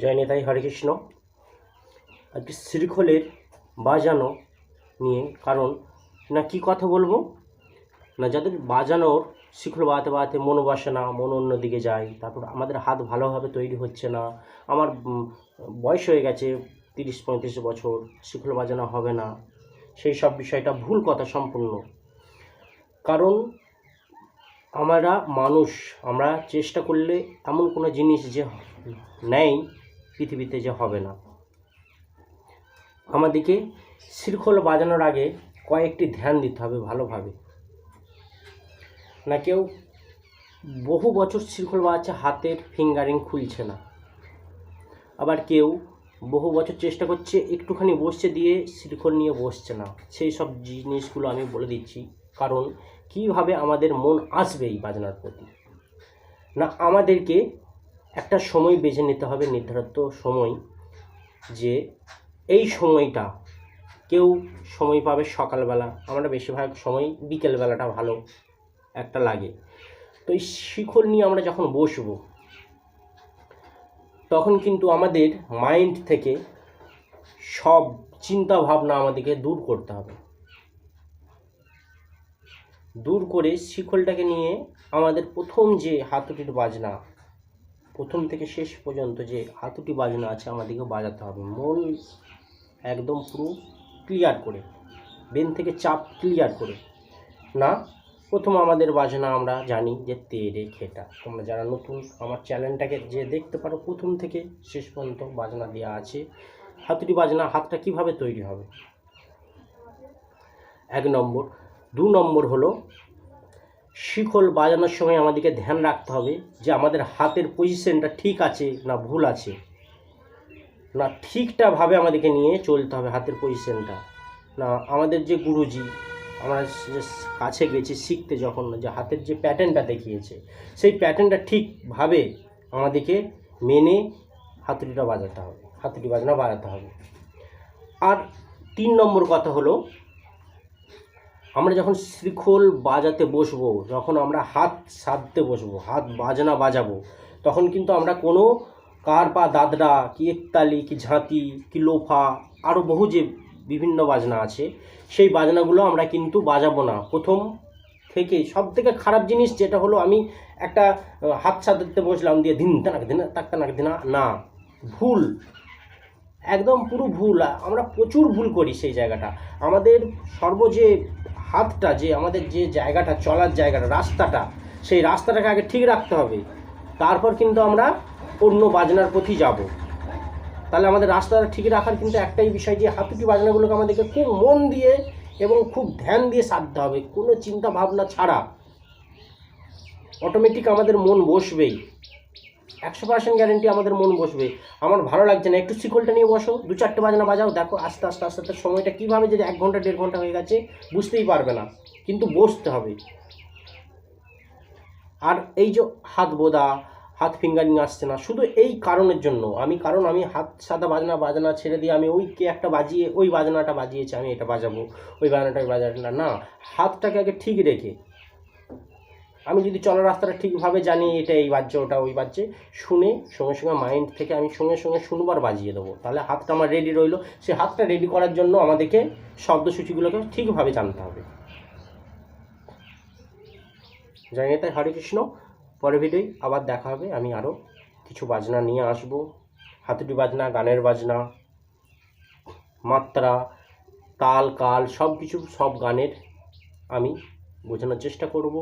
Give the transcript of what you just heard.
জয় নেতাই হরে কৃষ্ণ। আজকে শ্রীখোলের বাজানো নিয়ে কারণ না কি কথা বলব? না যাদের বাজানোর শিখল বাড়াতে বাজাতে মন বসে না মন অন্যদিকে যায়, তারপর আমাদের হাত ভালোভাবে তৈরি হচ্ছে না, আমার বয়স হয়ে গেছে তিরিশ, পঁয়ত্রিশ বছর শিখল বাজানো হবে না, সেই সব বিষয়টা ভুল কথা সম্পূর্ণ। কারণ আমরা মানুষ, আমরা চেষ্টা করলে এমন কোনো জিনিস যে নেই পৃথিবীতে যে হবে না। আমাদেরকে শৃঙ্খল বাজানোর আগে কয়েকটি ধ্যান দিতে হবে ভালোভাবে। না কেউ বহু বছর শৃঙ্খল বাজাচ্ছে, হাতের ফিঙ্গারিং খুলছে না। আবার কেউ বহু বছর চেষ্টা করছে, একটুখানি বসছে দিয়ে শৃঙ্খল নিয়ে বসছে না। সেই সব জিনিসগুলো আমি বলে দিচ্ছি। কারণ কীভাবে আমাদের মন আসবে এই বাজনার প্রতি? না, আমাদেরকে একটা সময় বেছে নিতে হবে, নির্ধারিত সময়, যে এই সময়টা কেউ সময় পাবে সকালবেলা। আমরা বেশিরভাগ সময় বিকেলবেলাটা ভালো একটা লাগে। তো এই শিখর নিয়ে আমরা যখন বসবো, তখন কিন্তু আমাদের মাইন্ড থেকে সব চিন্তা ভাবনা আমাদেরকে দূর করতে হবে। দূর করে শিখলটাকে নিয়ে আমাদের প্রথম যে হাতুটির বাজনা প্রথম থেকে শেষ পর্যন্ত যে হাতুটি বাজনা আছে আমাদেরকে বাজাতে হবে। মন একদম পুরো ক্লিয়ার করে বেন থেকে চাপ ক্লিয়ার করে। না, প্রথম আমাদের বাজনা আমরা জানি যে তেরে খেটা। তোমরা যারা নতুন, আমার চ্যানেলটাকে যে দেখতে পারো, প্রথম থেকে শেষ পর্যন্ত বাজনা দেওয়া আছে। হাতুটি বাজনা হাতটা কীভাবে তৈরি হবে? এক নম্বর। দু নম্বর হলো শিখল বাজানোর সময় আমাদেরকে ধ্যান রাখতে হবে যে আমাদের হাতের পজিশনটা ঠিক আছে না ভুল আছে। না ঠিকঠাকভাবে আমাদেরকে নিয়ে চলতে হবে হাতের পজিশনটা না আমাদের যে গুরুজি, আমরা যে কাছে গেছি শিখতে যখন, যে হাতের যে প্যাটার্নটা দেখিয়েছে, সেই প্যাটার্নটা ঠিকভাবে আমাদেরকে মেনে হাতুড়িটা বাজাতে হবে, হাতুড়ি বাজনা বাজাতে হবে। আর তিন নম্বর কথা হলো আমরা যখন শ্রীখোল বাজাতে বসবো, যখন আমরা হাত সাধতে বসবো, হাত বাজনা বাজাবো, তখন কিন্তু আমরা কোনো কার পা দাদরা, কি একতালি, কি ঝাঁতি, কি লোফা আরও বহু যে বিভিন্ন বাজনা আছে, সেই বাজনাগুলো আমরা কিন্তু বাজাবো না। প্রথম থেকে সব থেকে খারাপ জিনিস যেটা হলো, আমি একটা হাত সাধতে বসলাম দিয়ে দিন তানাক দিন তাক তানাক দিনা না, ভুল। একদম পুরো ভুল। আমরা প্রচুর ভুল করি সেই জায়গাটা। আমাদের সর্ব যে হাতটা যে আমাদের যে জায়গাটা, চলার জায়গাটা, রাস্তাটা, সেই রাস্তাটাকে আগে ঠিক রাখতে হবে। তারপর কিন্তু আমরা অন্য বাজনার প্রতি যাব। তাহলে আমাদের রাস্তাটা ঠিক রাখার কিন্তু একটাই বিষয় যে হাতুটি বাজনাগুলোকে আমাদেরকে খুব মন দিয়ে এবং খুব ধ্যান দিয়ে সাধতে হবে। কোনো চিন্তা ভাবনা ছাড়া অটোমেটিক আমাদের মন বসবেই। একশো পার্সেন্ট গ্যারেন্টি আমাদের মন বসবে। আমার ভালো লাগছে না। একটু শিকলটা নিয়ে বসো। দু চারটে বাজনা বাজাও। দেখো, আস্তে আস্তে আস্তে আস্তে সময়টা কীভাবে যদি এক ঘণ্টা, দেড় ঘণ্টা হয়ে গেছে, বুঝতেই পারবে না। কিন্তু বসতে হবে। আর এই যে হাত বোদা, হাত ফিঙ্গারিং আসছে না, শুধু এই কারণের জন্য। আমি, কারণ আমি হাত সাদা বাজনা বাজনা ছেড়ে দিয়ে আমি ওইকে একটা বাজিয়ে, ওই বাজনাটা বাজিয়েছি, আমি এটা বাজাবো। ওই বাজনাটা বাজাবো। না না, হাতটাকে আগে ঠিক রেখে আমি যদি চলার রাস্তাটা ঠিকভাবে জানি এটা এই বাজছে ওটা ওই বাজছে শুনে সঙ্গে সঙ্গে মাইন্ড থেকে আমি সঙ্গে সঙ্গে শুনবার বাজিয়ে দেবো। তাহলে হাতটা আমার রেডি রইল। সে হাতটা রেডি করার জন্য আমাদেরকে শব্দসূচিগুলোকে ঠিকভাবে জানতে হবে। জানি তাই হরে কৃষ্ণ। পরের ভিডিওয় আবার দেখা হবে। আমি আরও কিছু বাজনা নিয়ে আসব। হাতুড়ি বাজনা, গানের বাজনা, মাত্রা, তাল, কাল সব কিছু সব গানের আমি বোঝানোর চেষ্টা করব।